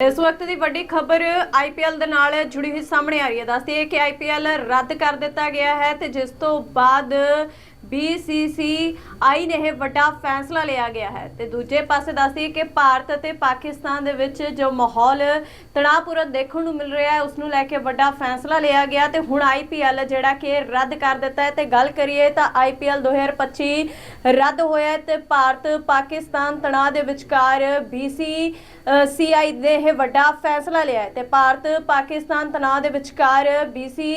ਇਸ ਵਕਤ ਦੀ ਵੱਡੀ ਖਬਰ ਆਈਪੀਐਲ ਦੇ ਨਾਲ ਜੁੜੀ ਹੋਈ ਸਾਹਮਣੇ ਆ ਰਹੀ ਹੈ। ਦੱਸਦੀ ਹੈ ਕਿ ਆਈਪੀਐਲ ਰੱਦ ਕਰ ਦਿੱਤਾ ਗਿਆ ਹੈ ਤੇ ਜਿਸ ਤੋਂ ਬਾਅਦ BCCI ਨੇ ਇਹ ਵੱਡਾ ਫੈਸਲਾ ਲਿਆ ਗਿਆ ਹੈ। ਤੇ ਦੂਜੇ ਪਾਸੇ ਦੱਸਦੀ ਕਿ ਭਾਰਤ ਅਤੇ ਪਾਕਿਸਤਾਨ ਦੇ ਵਿੱਚ ਜੋ ਮਾਹੌਲ ਤਣਾਅਪੂਰਨ ਦੇਖਣ ਨੂੰ ਮਿਲ ਰਿਹਾ ਹੈ, ਉਸ ਨੂੰ ਲੈ ਕੇ ਵੱਡਾ ਫੈਸਲਾ ਲਿਆ ਗਿਆ। ਤੇ ਹੁਣ ਆਈਪੀਐਲ ਜਿਹੜਾ ਕਿ ਰੱਦ ਕਰ ਦਿੱਤਾ ਹੈ। ਤੇ ਗੱਲ ਕਰੀਏ ਤਾਂ ਆਈਪੀਐਲ 2025 ਰੱਦ ਹੋਇਆ ਹੈ ਤੇ ਭਾਰਤ ਪਾਕਿਸਤਾਨ ਤਣਾਅ ਦੇ ਵਿਚਕਾਰ BC ਸੀਆਈ ਨੇ ਇਹ ਵੱਡਾ ਫੈਸਲਾ ਲਿਆ ਹੈ। ਤੇ ਭਾਰਤ ਪਾਕਿਸਤਾਨ ਤਣਾਅ ਦੇ ਵਿਚਕਾਰ BC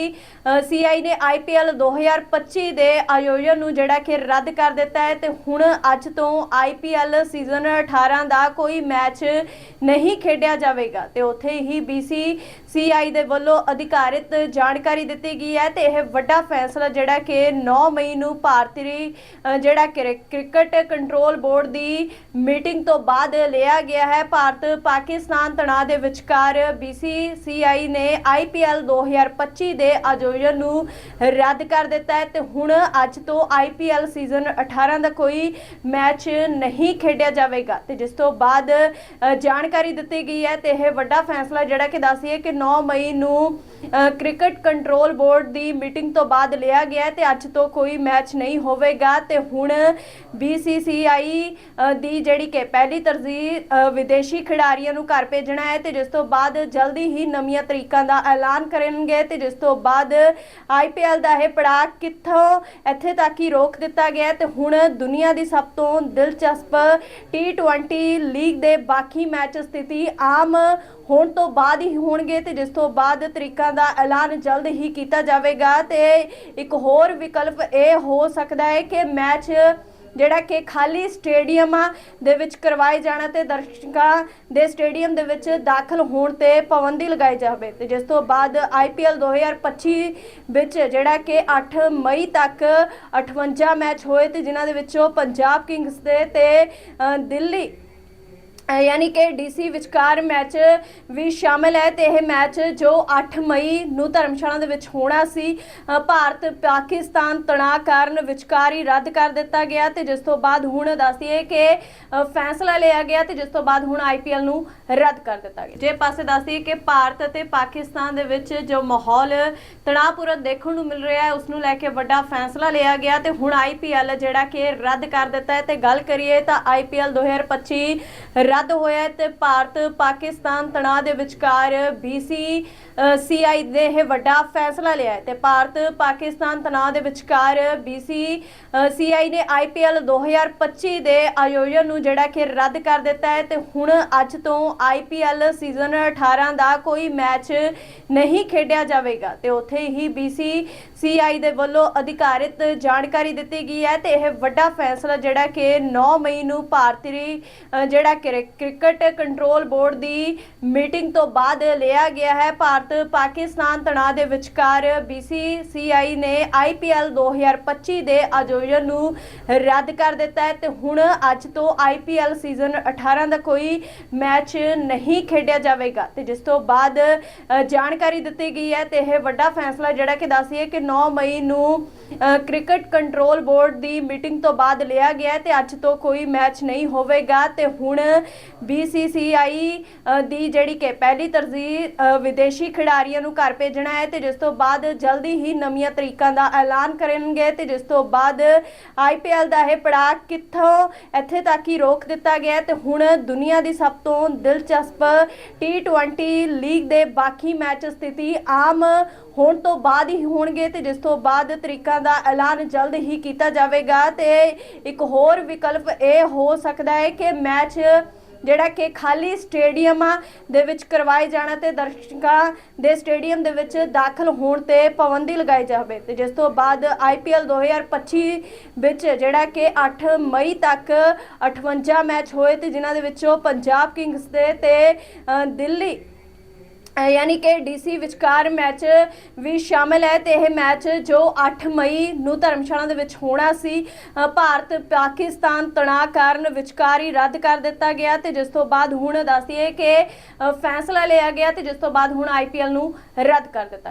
ਸੀਆਈ ਨੇ ਆਈਪੀਐਲ 2025 ਦੇ ਆਯੋਜਨ ਨੂੰ ਜਿਹੜਾ ਕਿ ਰੱਦ ਕਰ ਦਿੱਤਾ ਹੈ ਤੇ ਹੁਣ ਅੱਜ ਤੋਂ ਆਈਪੀਐਲ ਸੀਜ਼ਨ 18 ਦਾ ਕੋਈ ਮੈਚ ਨਹੀਂ ਖੇਡਿਆ ਜਾਵੇਗਾ ਤੇ ਉੱਥੇ ਹੀ BC ਸੀਆਈ ਦੇ ਵੱਲੋਂ ਅਧਿਕਾਰਿਤ ਜਾਣਕਾਰੀ ਦਿੱਤੀ ਗਈ ਹੈ ਤੇ ਇਹ ਵੱਡਾ ਫੈਸਲਾ ਜਿਹੜਾ ਕਿ 9 ਮਈ ਨੂੰ ਭਾਰਤੀ ਜਿਹੜਾ ਕ੍ਰਿ- ਕ੍ਰਿਕਟ ਕੰਟਰੋਲ ਬੋਰਡ ਦੀ ਮੀਟਿੰਗ ਤੋਂ ਬਾਅਦ ਲਿਆ ਗਿਆ ਹੈ। ਭਾਰਤ ਪਾਕਿਸਤਾਨ ਤਣਾਅ ਦੇ ਵਿਚਕਾਰ BCCI ਨੇ IPL 2025 ਦੇ ਆਯੋਜਨ ਨੂੰ ਰੱਦ ਕਰ ਦਿੱਤਾ ਹੈ ਤੇ ਹੁਣ ਅੱਜ ਤੋਂ IPL ਸੀਜ਼ਨ 18 ਦਾ ਕੋਈ ਮੈਚ ਨਹੀਂ ਖੇਡਿਆ ਜਾਵੇਗਾ। ਤੇ ਜਿਸ ਤੋਂ ਬਾਅਦ ਜਾਣਕਾਰੀ ਦਿੱਤੀ ਗਈ ਹੈ ਤੇ ਇਹ ਵੱਡਾ ਫੈਸਲਾ ਜਿਹੜਾ ਕਿ ਦੱਸਿਏ ਕਿ 9 ਮਈ ਨੂੰ ਕ੍ਰਿਕਟ ਕੰਟਰੋਲ ਬੋਰਡ ਦੀ ਮੀਟਿੰਗ ਤੋਂ ਬਾਅਦ ਲਿਆ ਗਿਆ ਹੈ ਤੇ ਅੱਜ ਤੋਂ ਕੋਈ ਮੈਚ ਨਹੀਂ ਹੋਵੇਗਾ। ਤੇ ਹੁਣ BCCI ਅ, ਦੀ ਜਿਹੜੀ ਕਿ ਪਹਿਲੀ ਤਰਜੀਹ ਵਿਦੇਸ਼ੀ ਖਿਡਾਰੀਆਂ ਨੂੰ ਘਰ ਭੇਜਣਾ ਹੈ ਤੇ ਜਿਸ ਤੋਂ ਬਾਅਦ ਜਲਦੀ ਹੀ ਨਵੀਆਂ ਤਰੀਕਾਂ ਦਾ ਐਲਾਨ ਕਰਨਗੇ ਤੇ ਜਿਸ ਤੋਂ ਬਾਅਦ IPL ਦਾ ਇਹ ਪੜਾਅ ਕਿੱਥੋਂ ਇੱਥੇ ਤੱਕ ਹੀ ਰੋਕ ਦਿੱਤਾ ਗਿਆ ਹੈ ਤੇ ਹੁਣ ਦੁਨੀਆ ਦੀ ਸਭ ਤੋਂ ਦਿਲਚਸਪ T20 ਲੀਗ ਦੇ ਬਾਕੀ ਮੈਚ ਸਥਿਤੀ ਆਮ ਹੋਣ ਤੋਂ ਬਾਅਦ ਹੀ ਹੋਣਗੇ ਤੇ ਜਿਸ ਤੋਂ ਬਾਅਦ ਤਰੀਕਾਂ ਦਾ ਐਲਾਨ ਜਲਦ ਹੀ ਕੀਤਾ ਜਾਵੇਗਾ ਤੇ ਇੱਕ ਹੋਰ ਵਿਕਲਪ ਇਹ ਹੋ ਸਕਦਾ ਹੈ ਕਿ ਮੈਚ ਜਿਹੜਾ ਕਿ ਖਾਲੀ ਸਟੇਡੀਅਮਾਂ ਦੇ ਵਿੱਚ ਕਰਵਾਏ ਜਾਣਾ ਤੇ ਦਰਸ਼ਕਾਂ ਦੇ ਸਟੇਡੀਅਮ ਦੇ ਵਿੱਚ ਦਾਖਲ ਹੋਣ ਤੇ ਪਾਬੰਦੀ ਲਗਾਈ ਜਾਵੇ। ਤੇ ਜਿਸ ਤੋਂ ਬਾਅਦ IPL 2025 ਵਿੱਚ ਜਿਹੜਾ ਕਿ 8 ਮਈ ਤੱਕ 58 ਮੈਚ ਹੋਏ ਤੇ ਜਿਨ੍ਹਾਂ ਦੇ ਵਿੱਚੋਂ ਪੰਜਾਬ ਕਿੰਗਸ ਦੇ ਤੇ ਦਿੱਲੀ ਯਾਨੀ ਕਿ ਡੀਸੀ ਵਿਚਕਾਰ ਮੈਚ ਵੀ ਸ਼ਾਮਿਲ ਹੈ ਤੇ ਇਹ ਮੈਚ ਜੋ 8 ਮਈ ਨੂੰ ਧਰਮਸ਼ਾਲਾ ਦੇ ਵਿੱਚ ਹੋਣਾ ਸੀ ਭਾਰਤ ਪਾਕਿਸਤਾਨ ਤਣਾਅ ਕਾਰਨ ਵਿਚਕਾਰ ਹੀ ਰੱਦ ਕਰ ਦਿੱਤਾ ਗਿਆ ਤੇ ਜਿਸ ਤੋਂ ਬਾਅਦ ਹੁਣ ਦੱਸਦੀਏ ਕਿ ਫੈਸਲਾ ਲਿਆ ਗਿਆ ਤੇ ਜਿਸ ਤੋਂ ਬਾਅਦ ਹੁਣ ਆਈਪੀਐਲ ਨੂੰ ਰੱਦ ਕਰ ਦਿੱਤਾ ਗਿਆ। ਜੇ ਪਾਸੇ ਦੱਸਦੀਏ ਕਿ ਭਾਰਤ ਅਤੇ ਪਾਕਿਸਤਾਨ ਦੇ ਵਿੱਚ ਜੋ ਮਾਹੌਲ ਤਣਾਅਪੂਰਨ ਦੇਖਣ ਨੂੰ ਮਿਲ ਰਿਹਾ ਹੈ, ਉਸ ਨੂੰ ਲੈ ਕੇ ਵੱਡਾ ਫੈਸਲਾ ਲਿਆ ਗਿਆ ਤੇ ਹੁਣ ਆਈਪੀਐਲ ਜਿਹੜਾ ਕਿ ਰੱਦ ਕਰ ਦਿੱਤਾ ਹੈ। ਤੇ ਗੱਲ ਕਰੀਏ ਤਾਂ ਆਈਪੀਐਲ 2025 ਰੱਦ ਰੱਦ ਹੋਇਆ ਹੈ ਤੇ ਭਾਰਤ ਪਾਕਿਸਤਾਨ ਤਣਾਅ ਦੇ ਵਿਚਕਾਰ BC ਸੀਆਈ ਨੇ ਇਹ ਵੱਡਾ ਫੈਸਲਾ ਲਿਆ ਹੈ ਤੇ ਭਾਰਤ ਪਾਕਿਸਤਾਨ ਤਣਾਅ ਦੇ ਵਿਚਕਾਰ BC ਸੀਆਈ ਨੇ ਆਈਪੀਐਲ 2025 ਦੇ ਆਯੋਜਨ ਨੂੰ ਜਿਹੜਾ ਕਿ ਰੱਦ ਕਰ ਦਿੱਤਾ ਹੈ ਤੇ ਹੁਣ ਅੱਜ ਤੋਂ ਆਈਪੀਐਲ ਸੀਜ਼ਨ 18 ਦਾ ਕੋਈ ਮੈਚ ਨਹੀਂ ਖੇਡਿਆ ਜਾਵੇਗਾ ਤੇ ਉੱਥੇ ਹੀ BC ਸੀਆਈ ਦੇ ਵੱਲੋਂ ਅਧਿਕਾਰਿਤ ਜਾਣਕਾਰੀ ਦਿੱਤੀ ਗਈ ਹੈ ਤੇ ਇਹ ਵੱਡਾ ਫੈਸਲਾ ਜਿਹੜਾ ਕਿ 9 ਮਈ ਨੂੰ ਭਾਰਤੀ ਜਿਹੜਾ ਕ੍ਰਿ- ਕ੍ਰਿਕਟ ਕੰਟਰੋਲ ਬੋਰਡ ਦੀ ਮੀਟਿੰਗ ਤੋਂ ਬਾਅਦ ਲਿਆ ਗਿਆ ਹੈ। ਭਾਰਤ ਪਾਕਿਸਤਾਨ ਤਣਾਅ ਦੇ ਵਿਚਕਾਰ BCCI ਨੇ IPL 2025 ਦੇ ਆਯੋਜਨ ਨੂੰ ਰੱਦ ਕਰ ਦਿੱਤਾ ਹੈ ਤੇ ਹੁਣ ਅੱਜ ਤੋਂ IPL ਸੀਜ਼ਨ 18 ਦਾ ਕੋਈ ਮੈਚ ਨਹੀਂ ਖੇਡਿਆ ਜਾਵੇਗਾ। ਤੇ ਜਿਸ ਤੋਂ ਬਾਅਦ ਜਾਣਕਾਰੀ ਦਿੱਤੀ ਗਈ ਹੈ ਤੇ ਇਹ ਵੱਡਾ ਫੈਸਲਾ ਜਿਹੜਾ ਕਿ ਦੱਸਿਏ ਕਿ 9 ਮਈ ਨੂੰ ਕ੍ਰਿਕਟ ਕੰਟਰੋਲ ਬੋਰਡ ਦੀ ਮੀਟਿੰਗ ਤੋਂ ਬਾਅਦ ਲਿਆ ਗਿਆ ਹੈ ਤੇ ਅੱਜ ਤੋਂ ਕੋਈ ਮੈਚ ਨਹੀਂ ਹੋਵੇਗਾ ਤੇ ਹੁਣ BCCI ਅ, ਦੀ ਜਿਹੜੀ ਕਿ ਪਹਿਲੀ ਤਰਜੀਹ ਵਿਦੇਸ਼ੀ ਖਿਡਾਰੀਆਂ ਨੂੰ ਘਰ ਭੇਜਣਾ ਹੈ ਤੇ ਜਿਸ ਤੋਂ ਬਾਅਦ ਜਲਦੀ ਹੀ ਨਵੀਆਂ ਤਰੀਕਾਂ ਦਾ ਐਲਾਨ ਕਰਨਗੇ ਤੇ ਜਿਸ ਤੋਂ ਬਾਅਦ IPL ਦਾ ਇਹ ਪੜਾਅ ਕਿੱਥੋਂ ਇੱਥੇ ਤੱਕ ਹੀ ਰੋਕ ਦਿੱਤਾ ਗਿਆ ਹੈ ਤੇ ਹੁਣ ਦੁਨੀਆ ਦੀ ਸਭ ਤੋਂ ਦਿਲਚਸਪ T20 ਲੀਗ ਦੇ ਬਾਕੀ ਮੈਚ ਸਥਿਤੀ ਆਮ ਹੋਣ ਤੋਂ ਬਾਅਦ ਹੀ ਹੋਣਗੇ ਤੇ ਜਿਸ ਤੋਂ ਬਾਅਦ ਤਰੀਕਾਂ ਦਾ ਐਲਾਨ ਜਲਦ ਹੀ ਕੀਤਾ ਜਾਵੇਗਾ ਤੇ ਇੱਕ ਹੋਰ ਵਿਕਲਪ ਇਹ ਹੋ ਸਕਦਾ ਹੈ ਕਿ ਮੈਚ ਜਿਹੜਾ ਕਿ ਖਾਲੀ ਸਟੇਡੀਅਮਾਂ ਦੇ ਵਿੱਚ ਕਰਵਾਏ ਜਾਣਾ ਤੇ ਦਰਸ਼ਕਾਂ ਦੇ ਸਟੇਡੀਅਮ ਦੇ ਵਿੱਚ ਦਾਖਲ ਹੋਣ ਤੇ ਪਾਬੰਦੀ ਲਗਾਈ ਜਾਵੇ। ਤੇ ਜਿਸ ਤੋਂ ਬਾਅਦ IPL 2025 ਵਿੱਚ ਜਿਹੜਾ ਕਿ 8 ਮਈ ਤੱਕ 58 ਮੈਚ ਹੋਏ ਤੇ ਜਿਨ੍ਹਾਂ ਦੇ ਵਿੱਚੋਂ ਪੰਜਾਬ ਕਿੰਗਸ ਦੇ ਤੇ ਦਿੱਲੀ ਯਾਨੀ ਕਿ ਡੀਸੀ ਵਿਚਕਾਰ ਮੈਚ ਵੀ ਸ਼ਾਮਿਲ ਹੈ ਤੇ ਇਹ ਮੈਚ ਜੋ 8 ਮਈ ਨੂੰ ਧਰਮਸ਼ਾਲਾ ਦੇ ਵਿੱਚ ਹੋਣਾ ਸੀ ਭਾਰਤ ਪਾਕਿਸਤਾਨ ਤਣਾਅ ਕਾਰਨ ਵਿਚਕਾਰ ਹੀ ਰੱਦ ਕਰ ਦਿੱਤਾ ਗਿਆ ਤੇ ਜਿਸ ਤੋਂ ਬਾਅਦ ਹੁਣ ਦੱਸਦੀਏ ਕਿ ਫੈਸਲਾ ਲਿਆ ਗਿਆ ਤੇ ਜਿਸ ਤੋਂ ਬਾਅਦ ਹੁਣ ਆਈਪੀਐਲ ਨੂੰ ਰੱਦ ਕਰ ਦਿੱਤਾ ਗਿਆ।